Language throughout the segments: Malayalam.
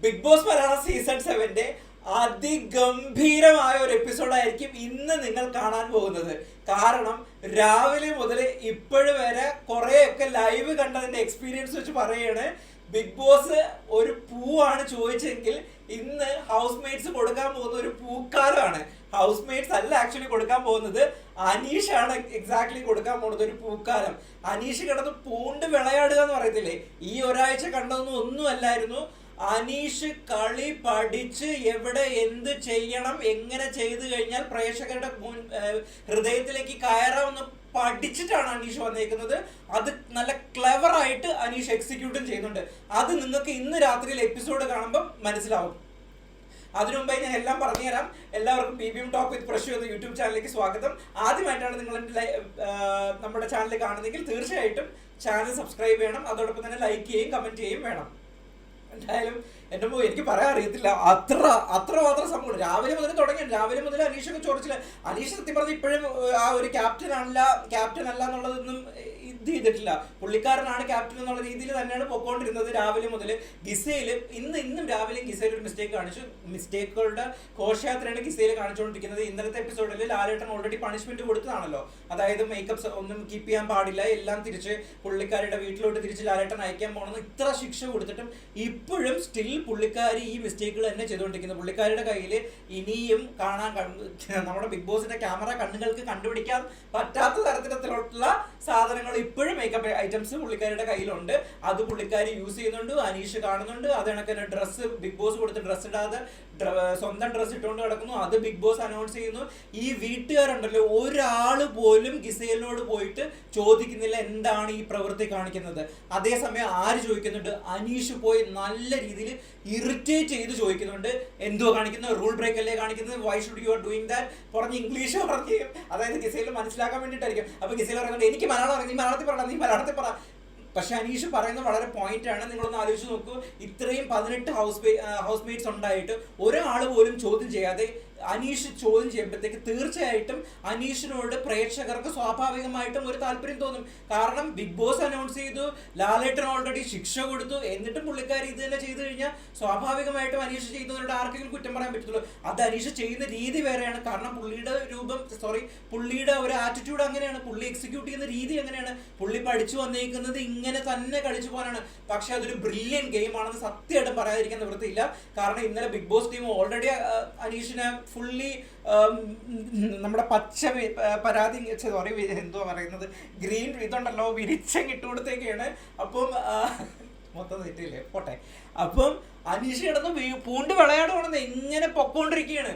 ബിഗ് ബോസ് മലയാളം സീസൺ സെവന്റെ അതിഗംഭീരമായ ഒരു എപ്പിസോഡായിരിക്കും ഇന്ന് നിങ്ങൾ കാണാൻ പോകുന്നത്. കാരണം രാവിലെ മുതൽ ഇപ്പോഴും വരെ കുറേയൊക്കെ ലൈവ് കണ്ടതിന്റെ എക്സ്പീരിയൻസ് വെച്ച് പറയാണ് ബിഗ് ബോസ് ഒരു പൂവാണ് ചോദിച്ചെങ്കിൽ ഇന്ന് ഹൗസ് മേറ്റ്സ് കൊടുക്കാൻ പോകുന്ന ഒരു പൂക്കാലമാണ് ഹൗസ് മേറ്റ്സ് അല്ല ആക്ച്വലി കൊടുക്കാൻ പോകുന്നത് അനീഷാണ് എക്സാക്ട്ലി കൊടുക്കാൻ പോകുന്നത് ഒരു പൂക്കാലം അനീഷ് കിടന്ന് പൂണ്ട് വിളയാടുക എന്ന് പറയത്തില്ലേ? ഈ ഒരാഴ്ച കണ്ടതൊന്നും ഒന്നും അല്ലായിരുന്നു അനീഷ് കളി പഠിച്ച് എവിടെ എന്ത് ചെയ്യണം എങ്ങനെ ചെയ്തു കഴിഞ്ഞാൽ പ്രേക്ഷകരുടെ മുൻ- ഹൃദയത്തിലേക്ക് കയറാമെന്ന് പഠിച്ചിട്ടാണ് അനീഷ് വന്നേക്കുന്നത്. അത് നല്ല ക്ലെവറായിട്ട് അനീഷ് എക്സിക്യൂട്ടും ചെയ്യുന്നുണ്ട്. അത് നിങ്ങൾക്ക് ഇന്ന് രാത്രിയിൽ എപ്പിസോഡ് കാണുമ്പോൾ മനസ്സിലാവും. മുമ്പേ ഞാൻ എല്ലാം പറഞ്ഞുതരാം. എല്ലാവർക്കും B B M talk with Prashu എന്ന യൂട്യൂബ് ചാനലിലേക്ക് സ്വാഗതം. ആദ്യമായിട്ടാണ് നിങ്ങൾ നമ്മുടെ ചാനൽ കാണുന്നെങ്കിൽ തീർച്ചയായിട്ടും ചാനൽ സബ്സ്ക്രൈബ് ചെയ്യണം. അതോടൊപ്പം തന്നെ ലൈക്ക് ചെയ്യുകയും കമന്റ് ചെയ്യുകയും വേണം. എന്തായാലും എന്റെ മോ എനിക്ക് പറയാൻ അറിയത്തില്ല. അത്ര അത്ര മാത്രം സംഭവം രാവിലെ മുതൽ തുടങ്ങി. രാവിലെ മുതൽ അനീഷൊക്കെ ചോദിച്ചില്ല അനീഷ് സത്യം പറഞ്ഞ ഇപ്പോഴും ആ ഒരു ക്യാപ്റ്റൻ അല്ല ക്യാപ്റ്റൻ അല്ല എന്നുള്ളതൊന്നും ഇത് ചെയ്തിട്ടില്ല. പുള്ളിക്കാരനാണ് ക്യാപ്റ്റൻ എന്നുള്ള രീതിയിൽ തന്നെയാണ് പൊക്കോണ്ടിരുന്നത് രാവിലെ മുതൽ ഗിസയിൽ ഇന്ന് ഇന്നും രാവിലെ ഗിസയിൽ ഒരു മിസ്റ്റേക്ക് കാണിച്ചു. മിസ്റ്റേക്കുകളുടെ ഘോഷയാത്രയാണ് ഗിസയിൽ കാണിച്ചുകൊണ്ടിരിക്കുന്നത്. ഇന്നലത്തെ എപ്പിസോഡിൽ ലാലേട്ടൻ ഓൾറെഡി പണിഷ്മെന്റ് കൊടുത്തതാണല്ലോ. അതായത് മേക്കപ്പ് ഒന്നും കീപ്പ് ചെയ്യാൻ പാടില്ല. എല്ലാം തിരിച്ച് പുള്ളിക്കാരുടെ വീട്ടിലോട്ട് തിരിച്ച് ലാലേട്ടൻ അയക്കാൻ പോകണമെന്ന് ഇത്ര ശിക്ഷ കൊടുത്തിട്ടും ഇപ്പോഴും സ്റ്റിൽ പുള്ളിക്കാരി ഈ മിസ്റ്റേക്കുകൾ തന്നെ ചെയ്തുകൊണ്ടിരിക്കുന്നത് പുള്ളിക്കാരുടെ കയ്യിൽ ഇനിയും കാണാൻ നമ്മുടെ ബിഗ് ബോസിന്റെ ക്യാമറ കണ്ണുകൾക്ക് കണ്ടുപിടിക്കാൻ പറ്റാത്ത സാധനങ്ങൾ ഇപ്പോഴും മേക്കപ്പ് ഐറ്റംസ് പുള്ളിക്കാരുടെ കയ്യിലുണ്ട്. അത് പുള്ളിക്കാരി യൂസ് ചെയ്യുന്നുണ്ട് അനീഷ് കാണുന്നുണ്ട്. അത് കണക്ക് തന്നെ ഡ്രസ്സ് ബിഗ് ബോസ് കൊടുത്ത് ഡ്രസ്സ് ഇടാതെ സ്വന്തം ഡ്രസ്സ് ഇട്ടുകൊണ്ട് കിടക്കുന്നു. അത് ബിഗ് ബോസ് അനൗൺസ് ചെയ്യുന്നു. ഈ വീട്ടുകാരുണ്ടല്ലോ ഒരാൾ പോലും ഗിസേലിനോട് പോയിട്ട് ചോദിക്കുന്നില്ല എന്താണ് ഈ പ്രവൃത്തി കാണിക്കുന്നത്. അതേസമയം ആര് ചോദിക്കുന്നുണ്ട്? അനീഷ് പോയി നല്ല രീതിയിൽ ഇറിറ്റേറ്റ് ചെയ്ത് ചോദിക്കുന്നുണ്ട്. എന്തോ കാണിക്കുന്നത്? റൂൾ ബ്രേക്ക് അല്ലേ കാണിക്കുന്നത്? Why should you are doing that പറഞ്ഞ് ഇംഗ്ലീഷ് പറഞ്ഞ് അതായത് ഗിസയിൽ മനസ്സിലാക്കാൻ വേണ്ടിയിട്ടായിരിക്കും. അപ്പൊ ഗിസേൽ പറയുന്നത് എനിക്ക് മലയാളം അറിയാം നീ മലയാളത്തിൽ പറ നീ മലയാളത്തിൽ പറ. പക്ഷെ അനീഷ് പറയുന്നത് വളരെ പോയിന്റ് ആണ്. നിങ്ങളൊന്ന് ആലോചിച്ച് നോക്കൂ. ഇത്രയും പതിനെട്ട് ഹൗസ് ഹൗസ് മേറ്റ്സ് ഉണ്ടായിട്ട് ഒരാൾ പോലും ചോദ്യം ചെയ്യാതെ അനീഷ് ചോദ്യം ചെയ്യുമ്പോഴത്തേക്ക് തീർച്ചയായിട്ടും അനീഷിനോട് പ്രേക്ഷകർക്ക് സ്വാഭാവികമായിട്ടും ഒരു താല്പര്യം തോന്നും. കാരണം ബിഗ് ബോസ് അനൗൺസ് ചെയ്തു ലാലേട്ടൻ ഓൾറെഡി ശിക്ഷ കൊടുത്തു. എന്നിട്ടും പുള്ളിക്കാരി ഇത് തന്നെ ചെയ്തു കഴിഞ്ഞാൽ സ്വാഭാവികമായിട്ടും അനീഷ് ചെയ്യുന്നവരോട് ആർക്കെങ്കിലും കുറ്റം പറയാൻ പറ്റത്തുള്ളൂ. അത് അനീഷ് ചെയ്യുന്ന രീതി വേറെയാണ്. കാരണം പുള്ളിയുടെ രൂപം സോറി പുള്ളിയുടെ ഒരു ആറ്റിറ്റ്യൂഡ് അങ്ങനെയാണ്. പുള്ളി എക്സിക്യൂട്ട് ചെയ്യുന്ന രീതി അങ്ങനെയാണ്. പുള്ളി പഠിച്ചു വന്നേക്കുന്നത് ഇങ്ങനെ തന്നെ കളിച്ചു പോകാനാണ്. പക്ഷെ അതൊരു ബ്രില്യൻ ഗെയിം ആണെന്ന് സത്യമായിട്ടും പറയാതിരിക്കാൻ നിവൃത്തിയില്ല. കാരണം ഇന്നലെ ബിഗ് ബോസ് ടീം ഓൾറെഡി അനീഷിനെ ഫുള്ളി നമ്മുടെ പച്ച പരാതി സോറി എന്തോ പറയുന്നത്? ഗ്രീൻ ഇതുണ്ടല്ലോ വിരിച്ചങ്ങ് ഇട്ട് കൊടുത്തേക്കാണ്. അപ്പം മൊത്തം തെറ്റില്ലേ പോട്ടെ. അപ്പം അനീഷ് കിടന്ന് പൂണ്ട് വിളയാടുകൊണ്ടെന്ന് ഇങ്ങനെ പൊക്കോണ്ടിരിക്കുകയാണ്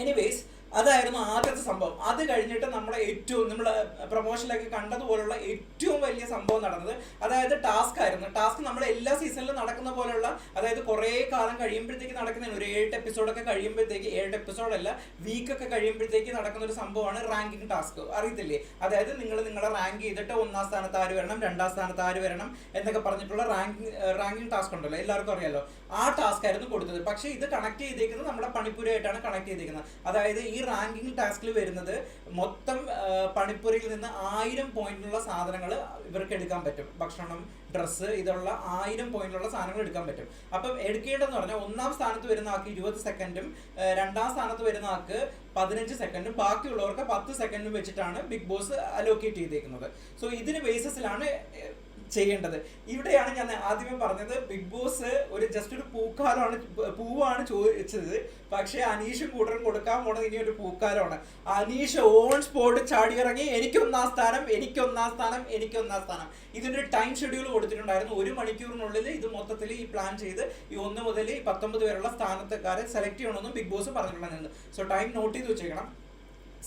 എനിവേസ് അതായിരുന്നു ആദ്യത്തെ സംഭവം. അത് കഴിഞ്ഞിട്ട് നമ്മുടെ ഏറ്റവും നമ്മൾ പ്രൊമോഷനിലൊക്കെ കണ്ടതുപോലുള്ള ഏറ്റവും വലിയ സംഭവം നടന്നത് അതായത് ടാസ്ക് ആയിരുന്നു. ടാസ്ക് നമ്മൾ എല്ലാ സീസണിലും നടക്കുന്ന പോലുള്ള അതായത് കുറേ കാലം കഴിയുമ്പോഴത്തേക്ക് നടക്കുന്ന ഒരു ഏഴ് എപ്പിസോഡൊക്കെ കഴിയുമ്പോഴത്തേക്ക് ഏഴ് എപ്പിസോഡല്ല വീക്കൊക്കെ കഴിയുമ്പോഴത്തേക്ക് നടക്കുന്ന ഒരു സംഭവമാണ് റാങ്കിങ് ടാസ്ക് അറിയത്തില്ലേ? അതായത് നിങ്ങൾ നിങ്ങളെ റാങ്ക് ചെയ്തിട്ട് ഒന്നാം സ്ഥാനത്ത് ആര് വരണം രണ്ടാം സ്ഥാനത്ത് ആര് വരണം എന്നൊക്കെ പറഞ്ഞിട്ടുള്ള റാങ്കിങ് റാങ്കിങ് ടാസ്ക് ഉണ്ടല്ലോ. എല്ലാവർക്കും അറിയാലോ. ആ ടാസ്ക് ആയിരുന്നു കൊടുത്തത്. പക്ഷേ ഇത് കണക്ട് ചെയ്തേക്കുന്നത് നമ്മുടെ പണിപ്പുരയായിട്ടാണ് കണക്ട് ചെയ്തേക്കുന്നത്. അതായത് ഈ റാങ്കിങ് ടാസ്കിൽ വരുന്നത് മൊത്തം പണിപ്പുരയിൽ നിന്ന് ആയിരം പോയിന്റിലുള്ള സാധനങ്ങൾ ഇവർക്ക് എടുക്കാൻ പറ്റും. ഭക്ഷണം ഡ്രസ്സ് ഇതുള്ള ആയിരം പോയിന്റിലുള്ള സാധനങ്ങൾ എടുക്കാൻ പറ്റും. അപ്പം എടുക്കേണ്ടതെന്ന് പറഞ്ഞാൽ ഒന്നാം സ്ഥാനത്ത് വരുന്ന ആൾക്ക് ഇരുപത് സെക്കൻഡും രണ്ടാം സ്ഥാനത്ത് വരുന്ന ആൾക്ക് പതിനഞ്ച് സെക്കൻഡും ബാക്കിയുള്ളവർക്ക് പത്ത് സെക്കൻഡും വെച്ചിട്ടാണ് ബിഗ് ബോസ് അലോക്കേറ്റ് ചെയ്തേക്കുന്നത്. സോ ഇതിന് ബേസിസിലാണ് ചെയ്യേണ്ടത്. ഇവിടെയാണ് ഞാൻ ആദ്യമേ പറഞ്ഞത് ബിഗ് ബോസ് ഒരു ജസ്റ്റ് ഒരു പൂക്കാലമാണ് പൂവാണ് ചോദിച്ചത്. പക്ഷേ അനീഷും കൂടുതൽ കൊടുക്കാൻ പോണത് ഇനി ഒരു പൂക്കാലമാണ്. അനീഷ് ഓൺ സ്പോട്ട് ചാടി ഇറങ്ങി എനിക്കൊന്നാം സ്ഥാനം എനിക്കൊന്നാം സ്ഥാനം എനിക്കൊന്നാം സ്ഥാനം. ഇതിന്റെ ടൈം ഷെഡ്യൂൾ കൊടുത്തിട്ടുണ്ടായിരുന്നു. ഒരു മണിക്കൂറിനുള്ളിൽ ഇത് മൊത്തത്തിൽ ഈ പ്ലാൻ ചെയ്ത് ഈ ഒന്ന് മുതൽ ഈ പത്തൊമ്പത് വരെയുള്ള സ്ഥാനത്തുകാരെ സെലക്ട് ചെയ്യണമെന്നും ബിഗ് ബോസ് പറഞ്ഞിട്ടുണ്ടായിരുന്നു സോ ടൈം നോട്ട് ചെയ്ത് വെച്ചേക്കണം.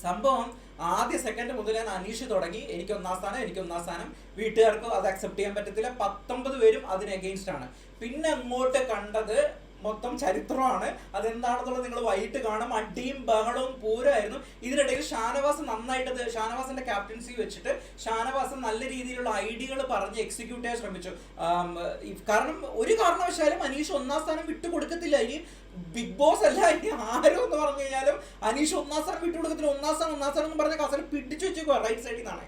സംഭവം ആദ്യ സെക്കൻഡ് മുതൽ ഞാൻ അനീഷ് തുടങ്ങി. എനിക്ക് ഒന്നാം സ്ഥാനം എനിക്ക് ഒന്നാം സ്ഥാനം. വീട്ടുകാർക്ക് അത് അക്സെപ്റ്റ് ചെയ്യാൻ പറ്റത്തില്ല. പത്തൊമ്പത് പേരും അതിന് അഗെയിൻസ്റ്റ് ആണ്. പിന്നെ അങ്ങോട്ട് കണ്ടത് മൊത്തം ചരിത്രമാണ്. അതെന്താണെന്നുള്ളത് നിങ്ങൾ വൈകിട്ട് കാണും. അടിയും ബഹളവും പൂരമായിരുന്നു. ഇതിനിടയിൽ ഷാനവാസ് നന്നായിട്ട് ഷാനവാസിന്റെ ക്യാപ്റ്റൻസി വെച്ചിട്ട് ഷാനവാസ് നല്ല രീതിയിലുള്ള ഐഡിയകൾ പറഞ്ഞ് എക്സിക്യൂട്ട് ചെയ്യാൻ ശ്രമിച്ചു. കാരണം ഒരു കാരണവശാലും അനീഷ് ഒന്നാം സ്ഥാനം വിട്ടു കൊടുക്കത്തില്ല ഇനി ബിഗ് ബോസ് അല്ല ഇനി ആരോ എന്ന് പറഞ്ഞു കഴിഞ്ഞാലും അനീഷ് ഒന്നാം സ്ഥാനം വിട്ടു കൊടുക്കത്തില്ല ഒന്നാം സ്ഥാനം ഒന്നാം സ്ഥാനം എന്ന് പറഞ്ഞ അവസരം പിടിച്ചു വെച്ചേക്കുക റൈറ്റ് സൈഡിൽ നിന്നാണ്.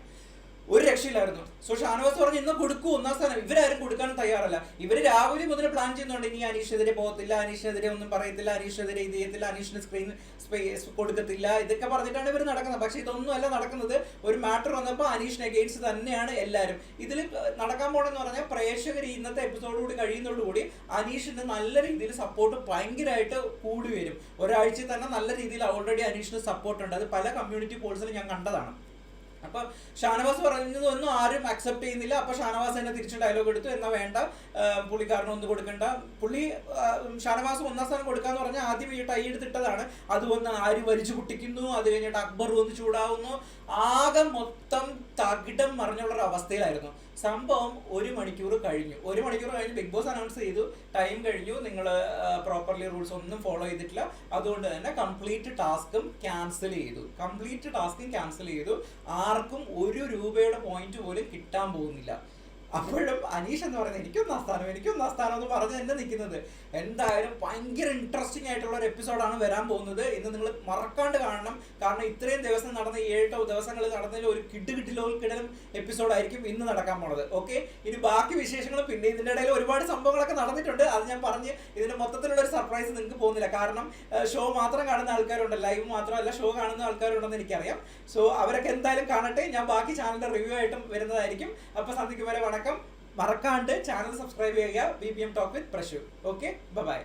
ഒരു രക്ഷയില്ലായിരുന്നു. സോ ഷാനവാസ് പറഞ്ഞു ഇന്ന് കൊടുക്കൂ ഒന്നാം സ്ഥാനം. ഇവരാരും കൊടുക്കാൻ തയ്യാറല്ല. ഇവർ രാവിലെ മുതൽ പ്ലാൻ ചെയ്യുന്നുണ്ട് ഇനി അനീഷിനെതിരെ പോകത്തില്ല അനീഷിനെതിരെ ഒന്നും പറയത്തില്ല അനീഷിനെതിരെ ഇത് ചെയ്യത്തില്ല അനീഷിന് സ്ക്രീൻ സ്പേസ് കൊടുക്കത്തില്ല ഇതൊക്കെ പറഞ്ഞിട്ടാണ് ഇവർ നടക്കുന്നത്. പക്ഷെ ഇതൊന്നും അല്ല നടക്കുന്നത്. ഒരു മാറ്റർ വന്നപ്പോൾ അനീഷിന് അഗെയിൻസ്റ്റ് തന്നെയാണ് എല്ലാവരും ഇതിൽ നടക്കാൻ പോണെന്ന് പറഞ്ഞാൽ പ്രേക്ഷകർ ഇന്നത്തെ എപ്പിസോഡ് കൂടി കഴിയുന്നതോടുകൂടി അനീഷിന് നല്ല രീതിയിൽ സപ്പോർട്ട് ഭയങ്കരമായിട്ട് കൂടി വരും. ഒരാഴ്ചയിൽ തന്നെ നല്ല രീതിയിൽ ഓൾറെഡി അനീഷിന് സപ്പോർട്ട് ഉണ്ട്. അത് പല കമ്മ്യൂണിറ്റി പോൾസിലും ഞാൻ കണ്ടതാണ്. അപ്പൊ ഷാനവാസ് പറഞ്ഞതൊന്നും ആരും അക്സെപ്റ്റ് ചെയ്യുന്നില്ല. അപ്പൊ ഷാനവാസ് തന്നെ തിരിച്ച് ഡയലോഗ് എടുത്തു. എന്നാ വേണ്ട. പുള്ളിക്കാരനെ ഒന്ന് കൊടുക്കണ്ട. പുള്ളി ഷാനവാസ് ഒന്നാം സ്ഥാനം കൊടുക്കാന്ന് പറഞ്ഞാൽ ആദ്യം ഈ ടൈ എടുത്തിട്ടതാണ്. അത് വന്ന് ആര് വലിച്ചു കുട്ടിക്കുന്നു അത് കഴിഞ്ഞിട്ട് അക്ബർ വന്ന് ചൂടാവുന്നു. ആകെ മൊത്തം തകിടം മറിഞ്ഞുള്ള ഒരു അവസ്ഥയിലായിരുന്നു. സംഭവം ഒരു മണിക്കൂർ കഴിഞ്ഞു. ഒരു മണിക്കൂർ കഴിഞ്ഞ് ബിഗ് ബോസ് അനൗൺസ് ചെയ്തു. ടൈം കഴിഞ്ഞു. നിങ്ങൾ പ്രോപ്പർലി റൂൾസ് ഒന്നും ഫോളോ ചെയ്തിട്ടില്ല. അതുകൊണ്ട് തന്നെ കംപ്ലീറ്റ് ടാസ്കും ക്യാൻസൽ ചെയ്തു. കംപ്ലീറ്റ് ടാസ്കും ക്യാൻസൽ ചെയ്തു. ആർക്കും ഒരു രൂപയുടെ പോയിന്റ് പോലും കിട്ടാൻ പോകുന്നില്ല. അപ്പോഴും അനീഷ് എന്ന് പറയുന്നത് എനിക്കൊന്നാം സ്ഥാനം എനിക്കൊന്നാം സ്ഥാനം എന്ന് പറഞ്ഞ് തന്നെ നിൽക്കുന്നത്. എന്തായാലും ഭയങ്കര ഇൻട്രസ്റ്റിംഗ് ആയിട്ടുള്ള ഒരു എപ്പിസോഡാണ് വരാൻ പോകുന്നത്. ഇന്ന് നിങ്ങൾ മറക്കാണ്ട് കാണണം. കാരണം ഇത്രയും ദിവസം നടന്ന ഏഴോ ദിവസങ്ങൾ നടന്നതിൽ ഒരു കിഡ് കിട്ടിലോൽക്കിടലും എപ്പിസോഡായിരിക്കും ഇന്ന് നടക്കാൻ പോണത്. ഓക്കെ ഇനി ബാക്കി വിശേഷങ്ങൾ പിന്നെ ഇതിന്റെ ഇടയിൽ ഒരുപാട് സംഭവങ്ങളൊക്കെ നടന്നിട്ടുണ്ട്. അത് ഞാൻ പറഞ്ഞ് ഇതിന്റെ മൊത്തത്തിലുള്ള ഒരു സർപ്രൈസ് നിങ്ങൾക്ക് പോകുന്നില്ല. കാരണം ഷോ മാത്രം കാണുന്ന ആൾക്കാരുണ്ട് ലൈവ് മാത്രമല്ല ഷോ കാണുന്ന ആൾക്കാരുണ്ടെന്ന് എനിക്കറിയാം. സോ അവരൊക്കെ എന്തായാലും കാണട്ടെ. ഞാൻ ബാക്കി ചാനലിന്റെ റിവ്യൂ ആയിട്ടും വരുന്നതായിരിക്കും. അപ്പോൾ സന്ധിക്ക് വരെ വണക്കം. മറക്കാണ്ട് ചാനൽ സബ്സ്ക്രൈബ് ചെയ്യുക. B P M talk with Prashu okay bye